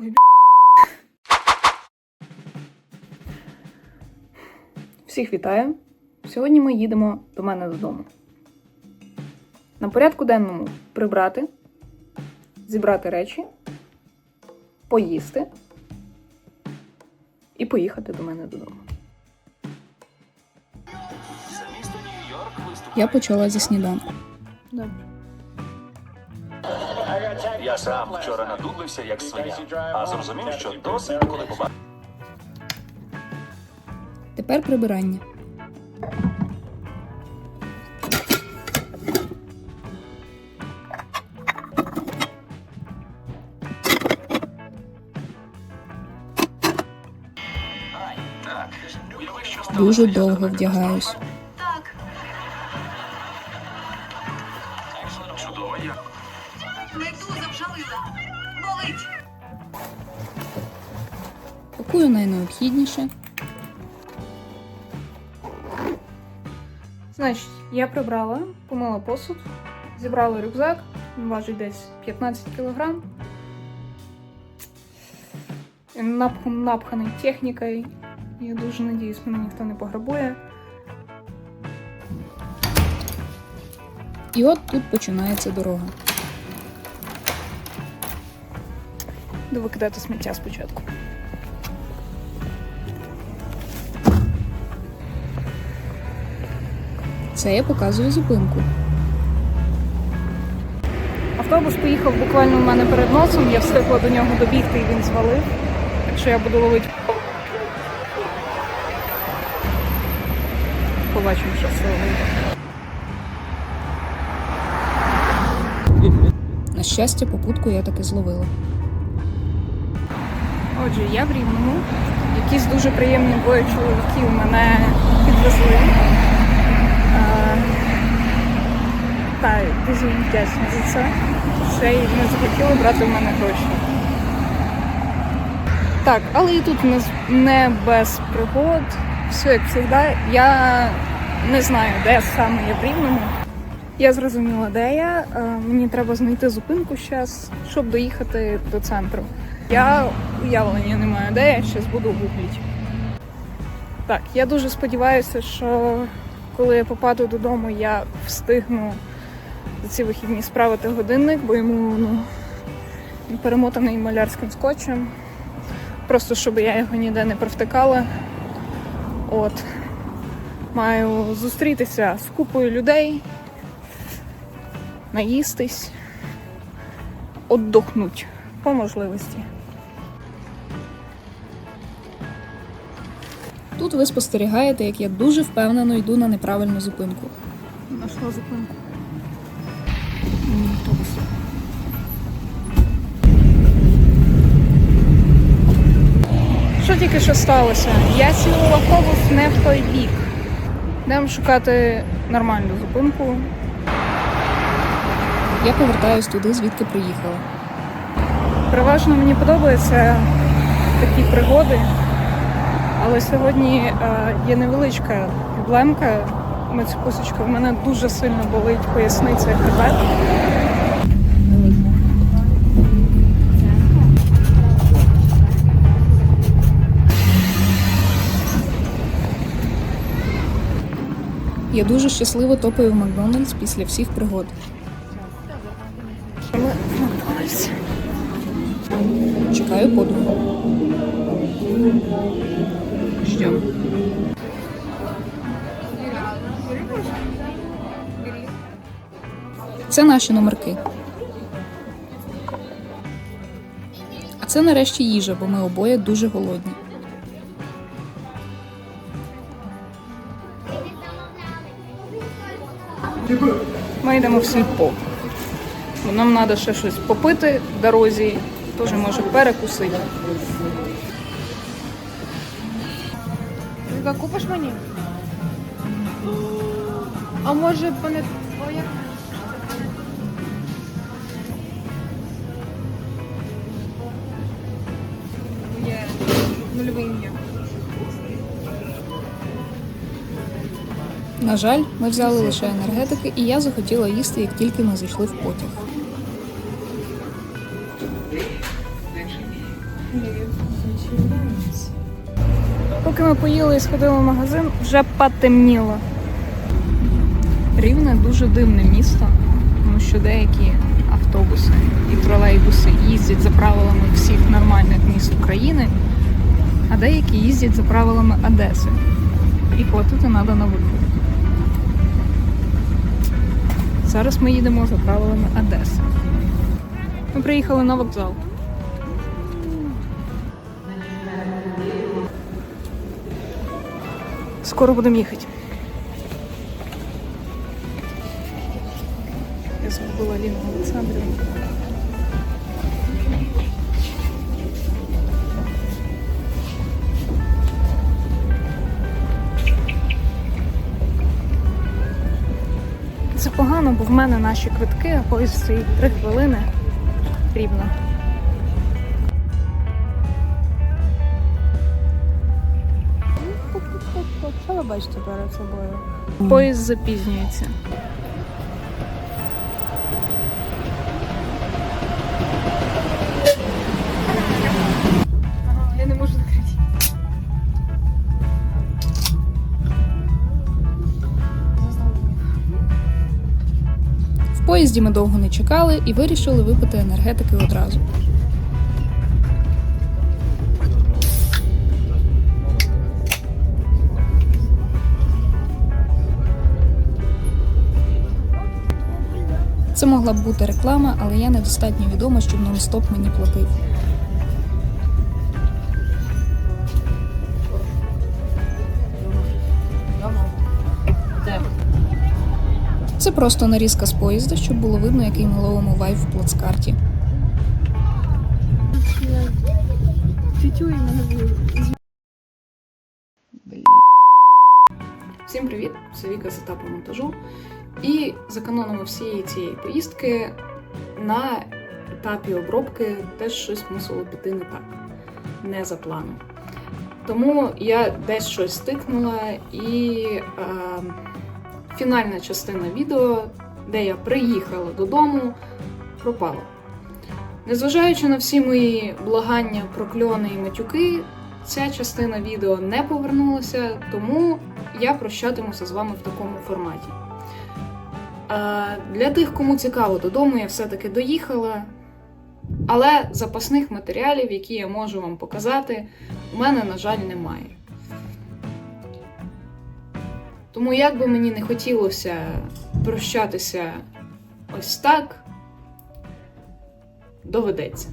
Ой, б***. Всіх вітаю! Сьогодні ми їдемо до мене додому. На порядку денному прибрати, зібрати речі, поїсти і поїхати до мене додому. Я почала зі сніданку. Добре. Я сам вчора надудлився, як свиня, а зрозумів, що досить, коли побачив. Тепер прибирання. Дуже довго вдягаюсь. Болить. Пакую найнеобхідніше. Значить, я прибрала, помила посуд, зібрала рюкзак, він важить десь 15 кг. Напханий технікою. Я дуже надіюсь, мене ніхто не пограбує. І от тут починається дорога. Буду викидати сміття спочатку. Це я показую зупинку. Автобус поїхав буквально у мене перед носом, я встигла до нього добігти і він звалив. Так що я буду ловити. Побачимо, що вийде. На щастя, попутку я таки зловила. Отже, я в Рівному. Якісь дуже приємні двоє чоловіків мене підвезли. Та дуже вдячна за це. Ще й не захотіли брати в мене гроші. Так, але і тут не без пригод. Все як завжди. Я не знаю, де саме я в Рівному. Я зрозуміла, де я. Е, Мені треба знайти зупинку зараз, щоб доїхати до центру. Я уявлення не маю, де я зараз буду гуглити. Так, я дуже сподіваюся, що коли я попаду додому, я встигну за ці вихідні справити годинник, бо йому ну, перемотаний малярським скотчем. Просто щоб я його ніде не провтикала. От. Маю зустрітися з купою людей, наїстись, отдохнуть по можливості. Тут ви спостерігаєте, як я дуже впевнено йду на неправильну зупинку. Нашла зупинку. Що тільки що сталося? Я сіла в автобус не в той бік. Йдемо шукати нормальну зупинку. Я повертаюсь туди, звідки приїхала. Переважно мені подобаються такі пригоди. Але сьогодні е, є невеличка проблемка. Мицепусочка, в мене дуже сильно болить поясниця і хребет. Я дуже щасливо топаю в Макдональдс після всіх пригод. Чекаю подругу. Ждем. Це наші номерки. А це нарешті їжа, бо ми обоє дуже голодні. Ми йдемо в сільпо. Нам треба ще щось попити в дорозі, теж може перекусити. Віка, купиш мені? А може пане твоя? Є нульовий ім'я. На жаль, ми взяли лише енергетики, і я захотіла їсти, як тільки ми зайшли в потяг. Поки ми поїли і сходили в магазин, вже потемніло. Рівне дуже дивне місто, тому що деякі автобуси і тролейбуси їздять за правилами всіх нормальних міст України, а деякі їздять за правилами Одеси. І платити треба на виході. Зараз ми їдемо за правилами Одеси. Ми приїхали на вокзал. Скоро будемо їхати. Я згубила Ліну Олександрівну. Це погано, бо в мене наші квитки, а поїзд стоїть три хвилини рівно. Бачите перед собою? Поїзд запізнюється. В поїзді ми довго не чекали і вирішили випити енергетики одразу. Це могла б бути реклама, але я недостатньо відома, щоб нон-стоп мені платив. Це просто нарізка з поїзда, щоб було видно, який ми ловимо вайб в плацкарті. Всім привіт! Це Віка з етапу монтажу. І за канонами всієї цієї поїздки на етапі обробки теж щось мусило піти не так, не за планом. Тому я десь щось стикнула, і е, фінальна частина відео, де я приїхала додому, пропала. Незважаючи на всі мої благання, прокльони і матюки, ця частина відео не повернулася, тому я прощатимуся з вами в такому форматі. Для тих, кому цікаво додому, я все-таки доїхала. Але запасних матеріалів, які я можу вам показати, у мене, на жаль, немає. Тому, як би мені не хотілося прощатися ось так, доведеться.